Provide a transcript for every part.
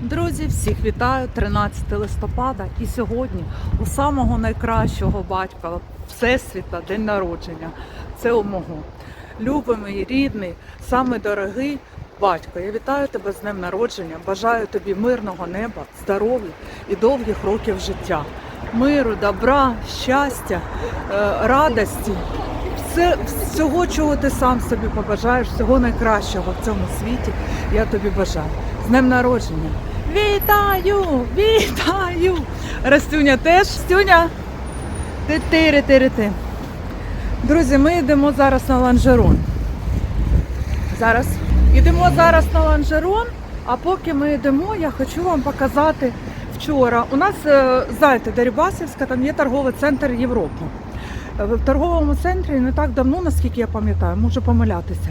Друзі, всіх вітаю 13 листопада. І сьогодні у самого найкращого батька Всесвіта день народження. Це у мого. Любимий, рідний, самий дорогий батько. Я вітаю тебе з днем народження. Бажаю тобі мирного неба, здоров'я і довгих років життя. Миру, добра, щастя, е, радості. Все, всього, чого ти сам собі побажаєш, всього найкращого в цьому світі, я тобі бажаю. З днем народження! Вітаю! Вітаю! Растюня теж. Стюня! Ти ти ти ти Друзі, ми йдемо зараз на ланжерон. Зараз йдемо зараз на ланжерон, а поки ми йдемо, я хочу вам показати вчора. У нас, е, знаєте, Дерибасівська, там є торговий центр Європи. Е, В торговому центрі не так давно, наскільки я пам'ятаю, можу помилятися.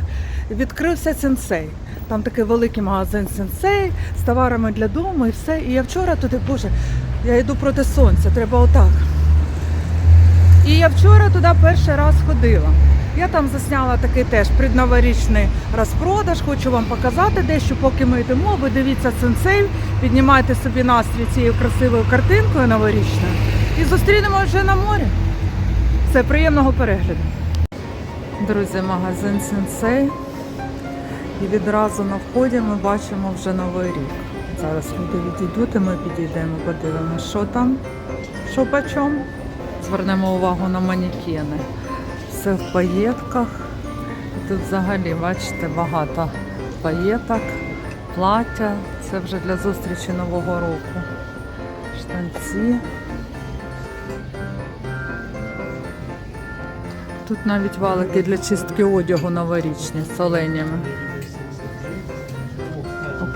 Відкрився сенсей. Там такий великий магазин сенсей з товарами для дому і все. І я вчора туди, боже, я йду проти сонця, треба отак. І я вчора туди перший раз ходила. Я там засняла такий теж предноворічний розпродаж. Хочу вам показати дещо, поки ми йдемо. Ви дивіться сенсей, піднімайте собі настрій цією красивою картинкою новорічною і зустрінемо вже на морі. Все, приємного перегляду. Друзі, магазин Сенсей. І відразу на вході ми бачимо вже новий рік. Зараз люди відійдуть, і ми підійдемо, подивимося, що там, що по. Звернемо увагу на манекени. Все в паєтках. І тут взагалі, бачите, багато паєток, плаття. Це вже для зустрічі Нового року. Штанці. Тут навіть валики для чистки одягу новорічні з оленями.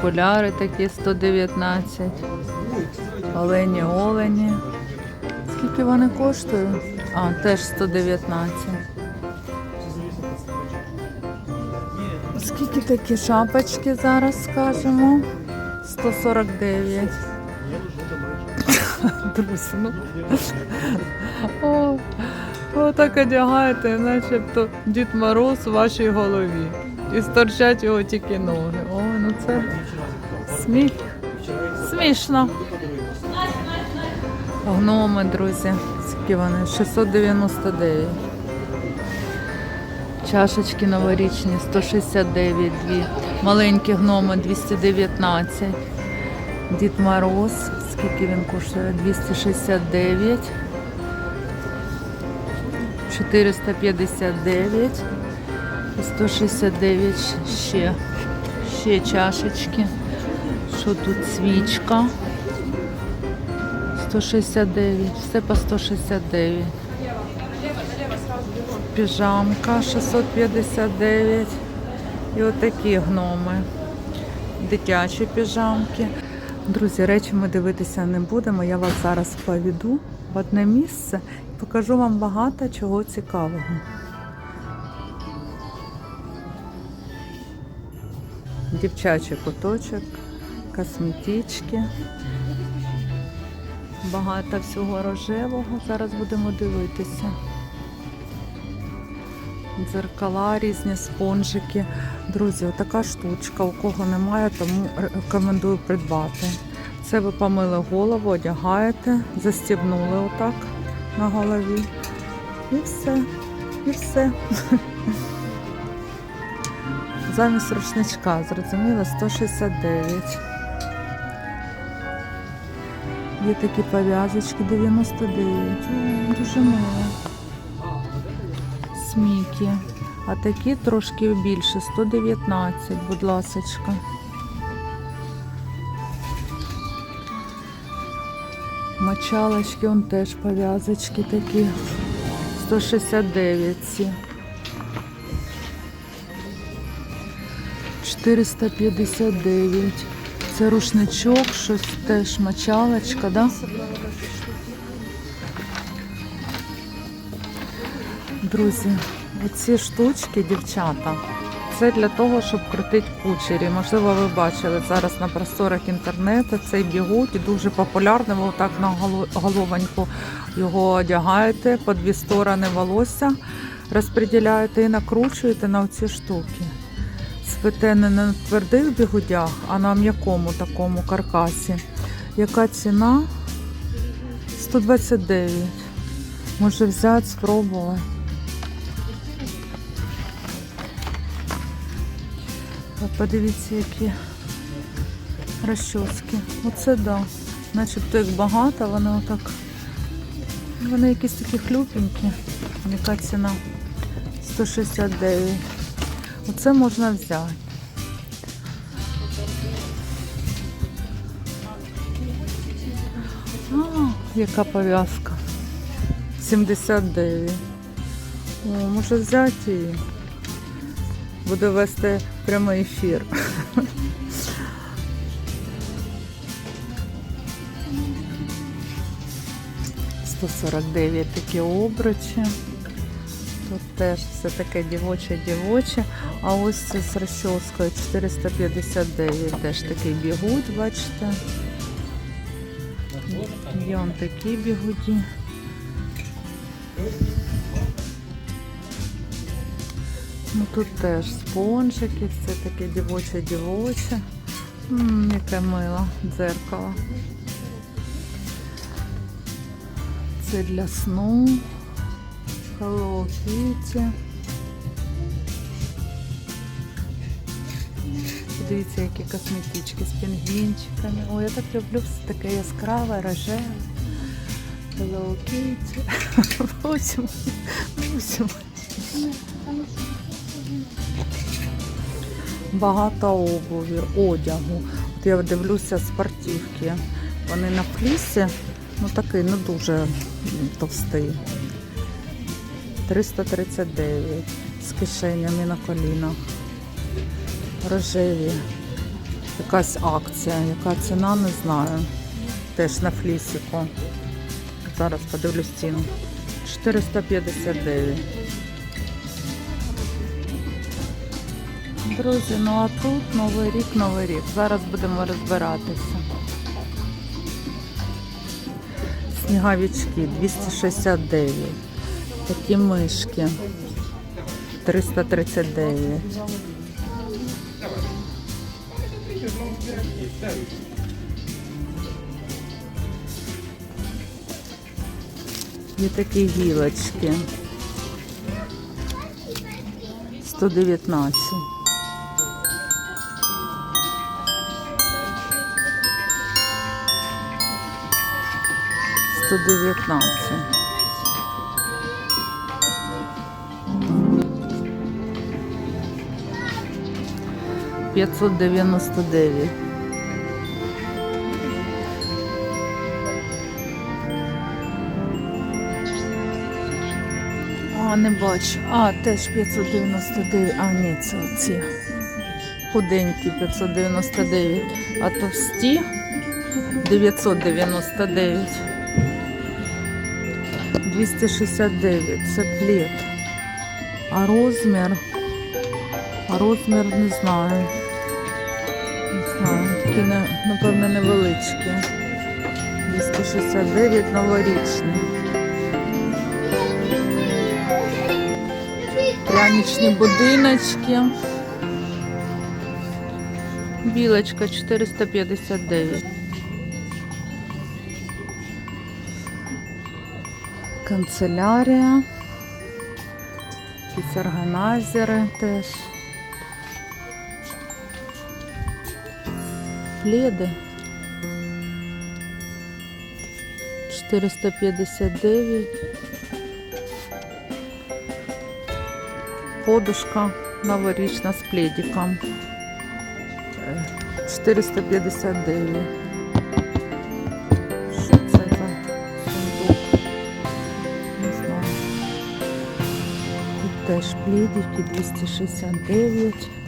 Окуляри такі 119. Олені олені. Скільки вони коштують? А, теж 119. Скільки такі шапочки зараз скажемо? 149. Друзі, ну. О, отак одягаєте, начебто Дід Мороз у вашій голові. І сторчать його тільки ноги. Ну це сміх. Смішно. Гноми, друзі. Скільки вони? 699. Чашечки новорічні 169 дві. Маленькі гноми 219. Дід Мороз. Скільки він коштує? 269. 459. І 169 ще. Ще чашечки. Що тут свічка? 169, все по 169. Піжамка 659. І отакі гноми. Дитячі піжамки. Друзі, речі ми дивитися не будемо. Я вас зараз поведу в одне місце і покажу вам багато чого цікавого. Дівчачий куточок, косметички. Багато всього рожевого. Зараз будемо дивитися. Дзеркала, різні спонжики. Друзі, отака штучка. У кого немає, тому рекомендую придбати. Це ви помили голову, одягаєте, застібнули отак на голові. І все. І все. Замість рушничка, зрозуміло, 169. Є такі пов'язочки 99. Дуже мило. Смікі. А такі трошки більше 119, будь ласочка. Мочалочки, он теж пов'язочки такі. 169 ці. 459. Це рушничок, щось теж мочалочка, да? Друзі, оці штучки, дівчата, це для того, щоб крутити кучері. Можливо, ви бачили зараз на просторах інтернету цей бігуть дуже популярний. Ви отак на голо- головоньку його одягаєте, по дві сторони волосся розподіляєте і накручуєте на оці штуки. Цвете не на твердих бігудях, а на м'якому такому каркасі. Яка ціна? 129. Може взяти, спробувати. Подивіться, які розчоски. Оце да. Начебто їх багато, вони отак. Вони якісь такі хлюпенькі. Яка ціна? 169. Оце можна взяти. А, яка пов'язка? 79. О, може взяти її. Буду вести прямий ефір. Сто сорок дев'ять такі обручі. Тут теж все таке дівоче-дівоче. А ось це з розчоскою 459. Теж такий бігуть, бачите. Є он такі бігуді. Ну тут теж спонжики, все таке дівоче-дівоче. Яке мило дзеркало. Це для сну. Hello Kitty. Подивіться, які косметички з пінгвінчиками. Ой, я так люблю все таке яскраве, рожеве. Hello Kitty. Боже мой. Багато обуві, одягу. От я дивлюся спортивки. Вони на флісі, ну такий, не дуже товстий. 339 з кишенями на колінах. Рожеві. Якась акція, яка ціна, не знаю. Теж на флісіку. Зараз подивлюсь ціну. 459. Друзі, ну а тут новий рік, новий рік. Зараз будемо розбиратися. Сніговички 269. Такі мишки 339. Є такі гілочки. 119. Сто дев'ятнадцять. П'ятсот дев'яносто дев'ять. А, не бачу. А, теж 599. А, ні, це оці. Худенькі 599. А товсті 999. 269. Це плід. А розмір. А розмір не знаю. Такі, напевно, невеличкі. 269 новорічний. Пряничні будиночки. Білочка 459. Канцелярія. Якісь органайзери теж. Пледи. 459. Подушка новорічна з пледиком. Е, 459. Що це за сундук? Не знаю. Тут теж пледики 269.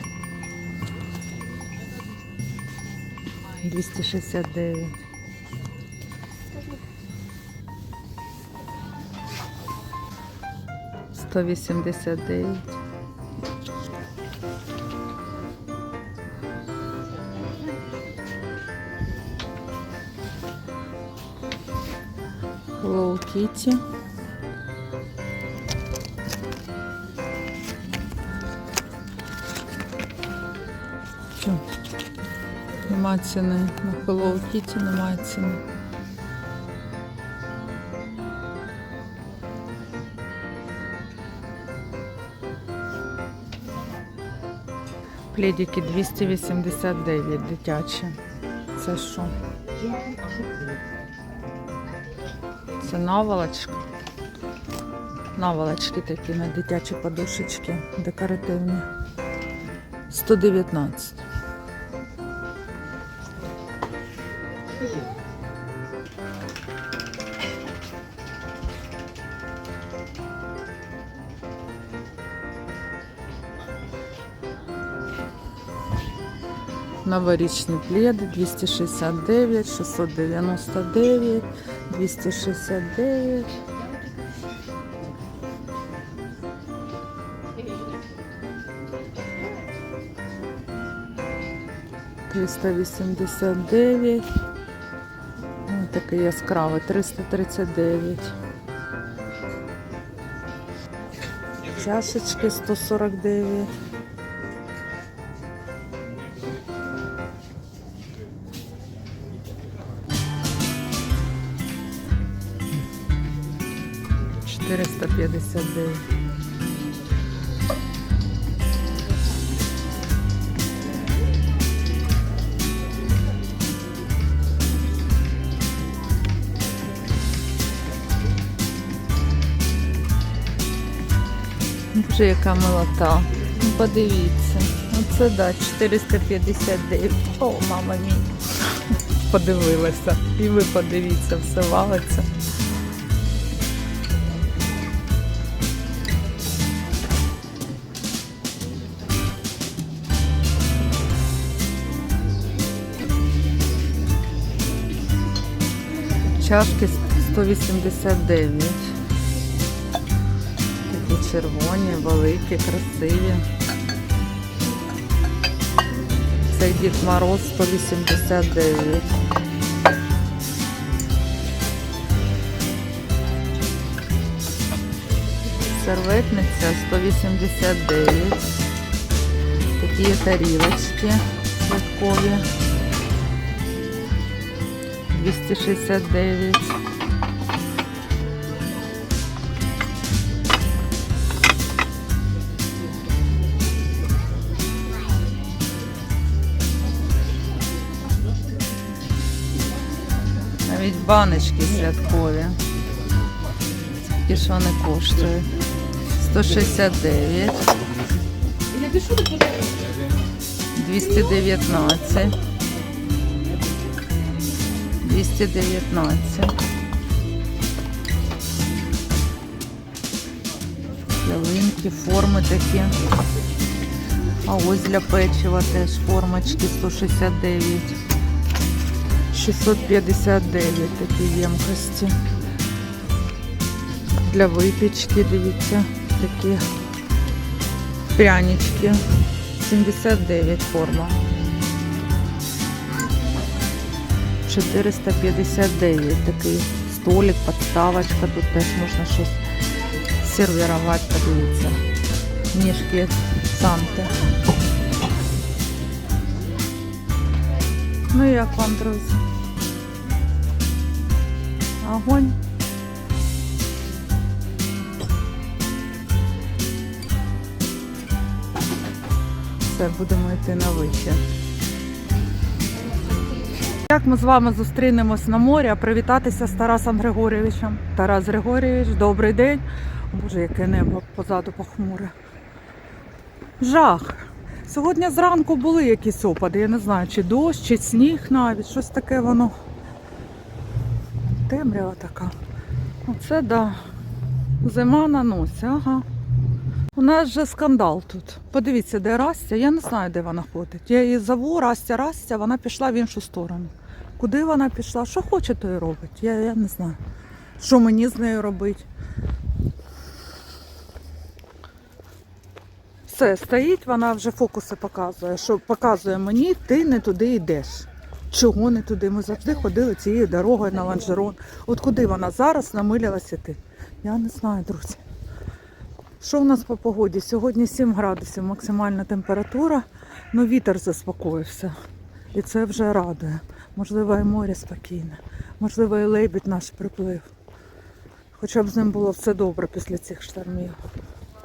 269. Сто вісімдесят дев'ять. Hello Kitty. Нема ціни. На Hello Kitty немає ціни. Пледики 289 дитячі. Це що? Це наволочка. Наволочки такі на дитячі подушечки декоративні. 119. Новорічні пледи 269, 699, 269. Триста вісімдесят дев'ять. Ось такий яскравий, 339. Чашечки 149. Яка милота. Подивіться. Оце да, 459. О, мама мій. Подивилася. І ви подивіться, все валиться. Чашки 189. Червоні, великі, красиві. Цей Дід Мороз 189. Серветниця 189. Такі тарілочки святкові. 269. Баночки святкові. Скільки ж вони коштують? 169. 219. 219. Ялинки, форми такі. А ось для печива теж формочки 169. 659 такі ємкості. Для випічки, дивіться, такі прянички. 79 форма. 459 такий столик, подставочка. Тут теж можна щось сервірувати, подивіться. Ніжки Санти. Ну як вам, друзі? Огонь. Все, будемо йти на вихід. Як ми з вами зустрінемось на морі, а привітатися з Тарасом Григорійовичем. Тарас Григорійович, добрий день. Боже, яке небо позаду похмуре. Жах. Сьогодні зранку були якісь опади, я не знаю, чи дощ, чи сніг навіть, щось таке воно. Темрява така. Оце да. Зима на носі, ага. У нас же скандал тут. Подивіться, де Растя. Я не знаю, де вона ходить. Я її зову, Растя, Растя, вона пішла в іншу сторону. Куди вона пішла? Що хоче, то і робить. Я, я не знаю. Що мені з нею робити. Все, стоїть, вона вже фокуси показує, що показує мені, ти не туди йдеш. Чого не туди? Ми завжди ходили цією дорогою на ланжерон. От куди вона зараз намилялася йти? Я не знаю, друзі. Що в нас по погоді? Сьогодні 7 градусів максимальна температура, ну вітер заспокоївся. І це вже радує. Можливо, і море спокійне, можливо, і лебідь наш приплив. Хоча б з ним було все добре після цих штормів.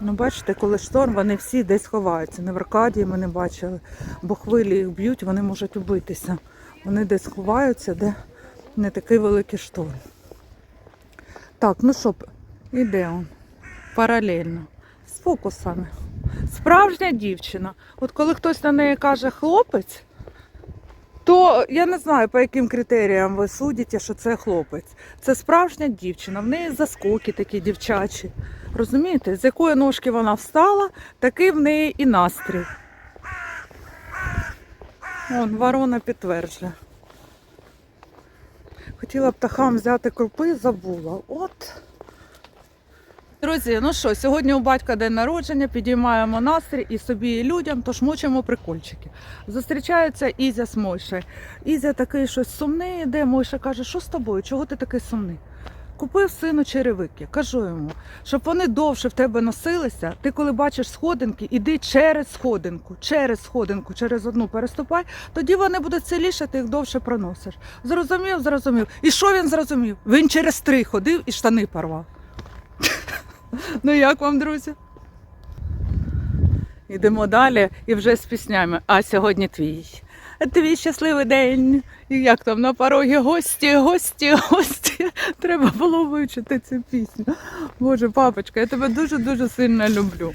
Ну, бачите, коли шторм, вони всі десь ховаються. Не в Аркадії ми не бачили, бо хвилі їх б'ють, вони можуть убитися. Вони десь ховаються, де не такий великий шторм. Так, ну що, іде он паралельно з фокусами. Справжня дівчина. От коли хтось на неї каже хлопець, то я не знаю, по яким критеріям ви судите, що це хлопець. Це справжня дівчина, в неї заскоки такі дівчачі. Розумієте, з якої ножки вона встала, такий в неї і настрій. Вон, ворона підтверджує. Хотіла птахам взяти крупи, забула. От. Друзі, ну що, сьогодні у батька день народження, підіймаємо настрій і собі, і людям, тож мучимо прикольчики. Зустрічаються Ізя з Мойшею. Ізя такий щось сумний іде, Мойша каже, що з тобою, чого ти такий сумний? Купив сину черевики, кажу йому, щоб вони довше в тебе носилися. Ти коли бачиш сходинки, іди через сходинку, через сходинку, через одну переступай, тоді вони будуть ціліше, ти їх довше проносиш. Зрозумів, зрозумів. І що він зрозумів? Він через три ходив і штани порвав. Ну як вам, друзі? Йдемо далі і вже з піснями. А сьогодні твій. Твій щасливий день. І як там на порогі гості, гості, гості. Треба було вивчити цю пісню. Боже, папочка, я тебе дуже-дуже сильно люблю.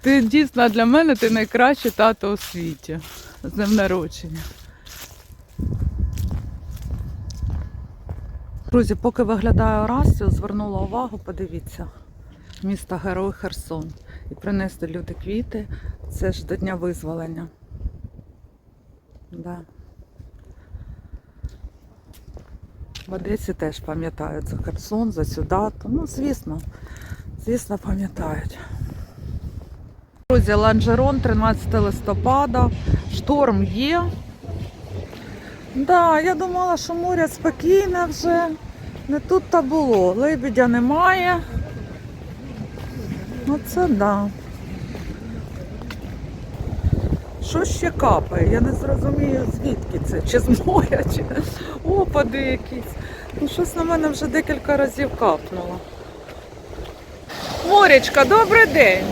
Ти дійсно для мене ти найкращий тато у світі. З днем народження. Друзі, поки виглядаю Растю, звернула увагу, подивіться. Місто Герой Херсон. І принесли люди квіти. Це ж до Дня визволення. Да. В Одесі теж пам'ятають за Херсон, за цю дату. Ну, звісно, звісно, пам'ятають. Друзі, Ланжерон, 13 листопада. Шторм є. Да, я думала, що море спокійне вже. Не тут та було. Лебедя немає. Оце да. Що ще капає? Я не зрозумію, звідки це. Чи з моря, чи опади якісь. Ну, щось на мене вже декілька разів капнуло. Морячка, добрий день.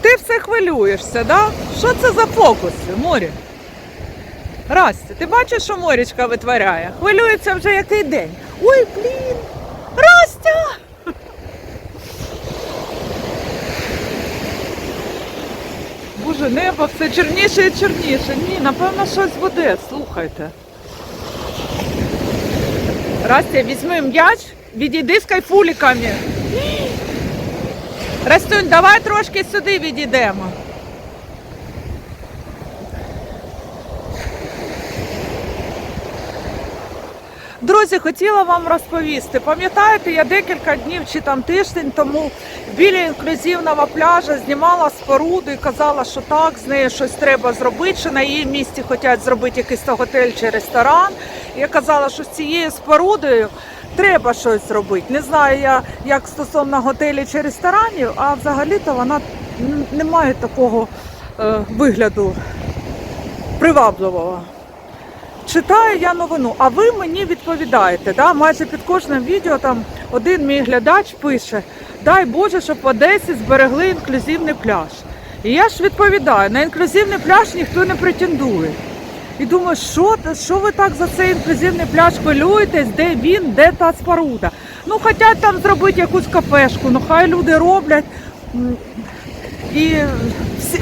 Ти все хвилюєшся, да? Що це за фокуси, морі? Растя, ти бачиш, що морячка витворяє? Хвилюється вже який день. Ой, блін! Растя! Боже, небо все чорніше і чорніше. Ні, напевно, щось буде, слухайте. Растя, візьми м'яч, відійди з кайфуліками. Растюнь, давай трошки сюди відійдемо. Друзі, хотіла вам розповісти. Пам'ятаєте, я декілька днів чи там тиждень тому біля інклюзивного пляжа знімала споруду і казала, що так, з нею щось треба зробити, що на її місці хочуть зробити якийсь готель чи ресторан. Я казала, що з цією спорудою треба щось зробити. Не знаю я, як стосовно готелів чи ресторанів, а взагалі-то вона не має такого е, вигляду привабливого. Читаю я новину, а ви мені відповідаєте. Да? Майже під кожним відео там один мій глядач пише: дай Боже, щоб в Одесі зберегли інклюзивний пляж. І я ж відповідаю, на інклюзивний пляж ніхто не претендує. І думаю, що, що ви так за цей інклюзивний пляж хвилюєтесь, де він, де та споруда. Ну, хочуть там зробити якусь кафешку, ну хай люди роблять. І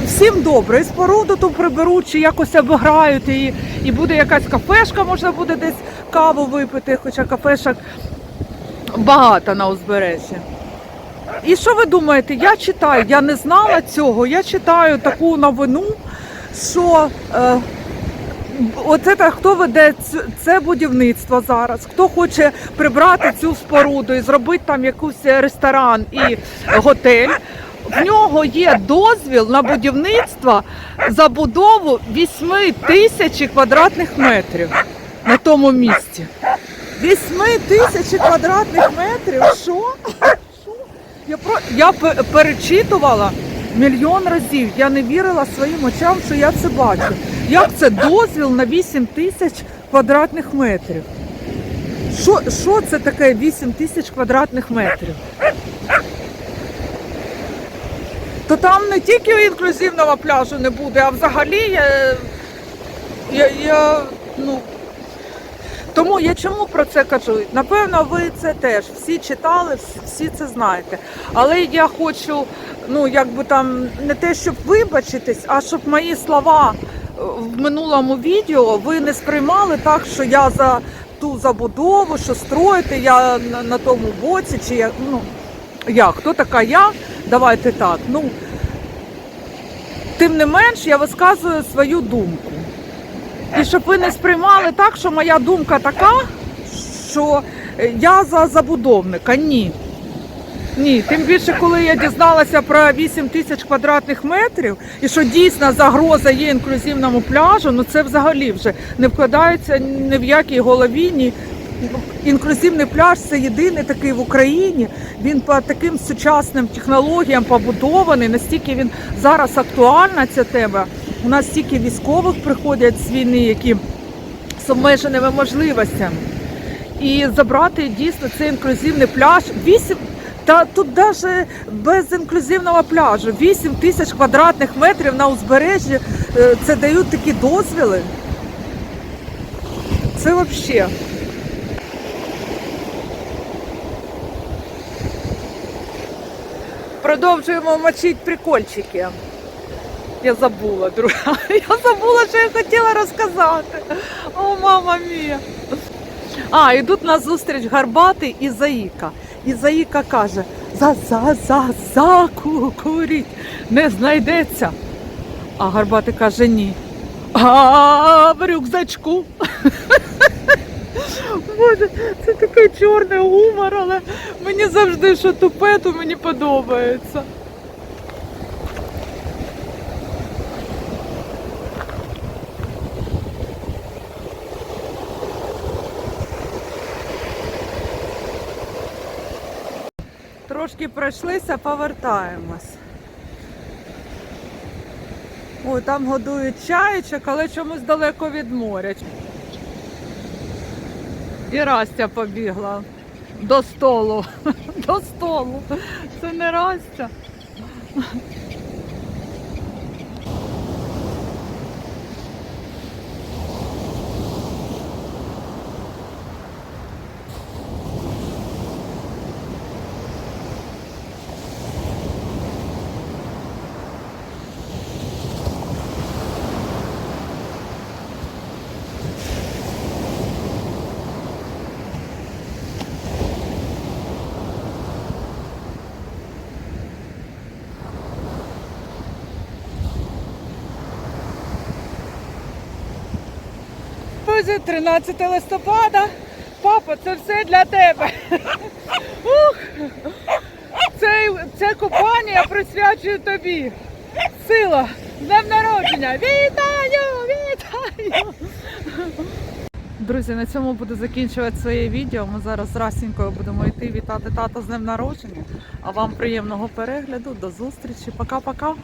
всім добре, і споруду ту приберуть, чи якось обіграють, і, і буде якась кафешка, можна буде десь каву випити, хоча кафешок багато на узбережжі. І що ви думаєте? Я читаю, я не знала цього. Я читаю таку новину, що е, оце так, хто веде це будівництво зараз, хто хоче прибрати цю споруду і зробити там якийсь ресторан і готель. В нього є дозвіл на будівництво забудову 8 тисяч квадратних метрів на тому місці. 8 тисяч квадратних метрів? Що? Я про я перечитувала мільйон разів. Я не вірила своїм очам, що я це бачу. Як це дозвіл на 8 тисяч квадратних метрів? Що, що це таке 8 тисяч квадратних метрів? То там не тільки інклюзивного пляжу не буде, а взагалі я, я, я ну. Тому я чому про це кажу? Напевно, ви це теж всі читали, всі- це знаєте. Але я хочу, ну якби там не те, щоб вибачитись, а щоб мої слова е, в минулому відео ви не сприймали так, що я за ту забудову, що строїте, я на, на тому боці, чи я ну я, хто така я? Давайте так. Ну тим не менш, я висказую свою думку. І щоб ви не сприймали так, що моя думка така, що я за забудовника. Ні. Ні, тим більше, коли я дізналася про 8 тисяч квадратних метрів і що дійсно загроза є інклюзивному пляжу, ну це взагалі вже не вкладається ні в якій голові, ні. Інклюзивний пляж це єдиний такий в Україні. Він по таким сучасним технологіям побудований. Настільки він зараз актуальна ця тема. У нас стільки військових приходять з війни, які з обмеженими можливостями. І забрати дійсно цей інклюзивний пляж. 8, та тут навіть без інклюзивного пляжу 8 тисяч квадратних метрів на узбережжі. е, Це дають такі дозвіли. Це взагалі. Продовжуємо мочити прикольчики. Я забула, друга. Я забула, що я хотіла розказати. О, мама мія. А, йдуть на зустріч Гарбатий і Заїка. І Заїка каже: за за за за ку- куріть не знайдеться. А Гарбатий каже ні. А в рюкзачку. Боже, це такий чорний гумор, але мені завжди що тупе, то мені подобається. Трошки пройшлися, повертаємось. Ой, там годують чаєчок, але чомусь далеко від моря. І Растя побігла до столу. До столу. Це не Растя. Друзі, 13 листопада. Папа, це все для тебе. Ух! Цей, це купання я присвячую тобі. Сила, днем народження! Вітаю! Вітаю! Друзі, на цьому буду закінчувати своє відео. Ми зараз з будемо йти вітати тата з днем народження. А вам приємного перегляду, до зустрічі. Пока-пока.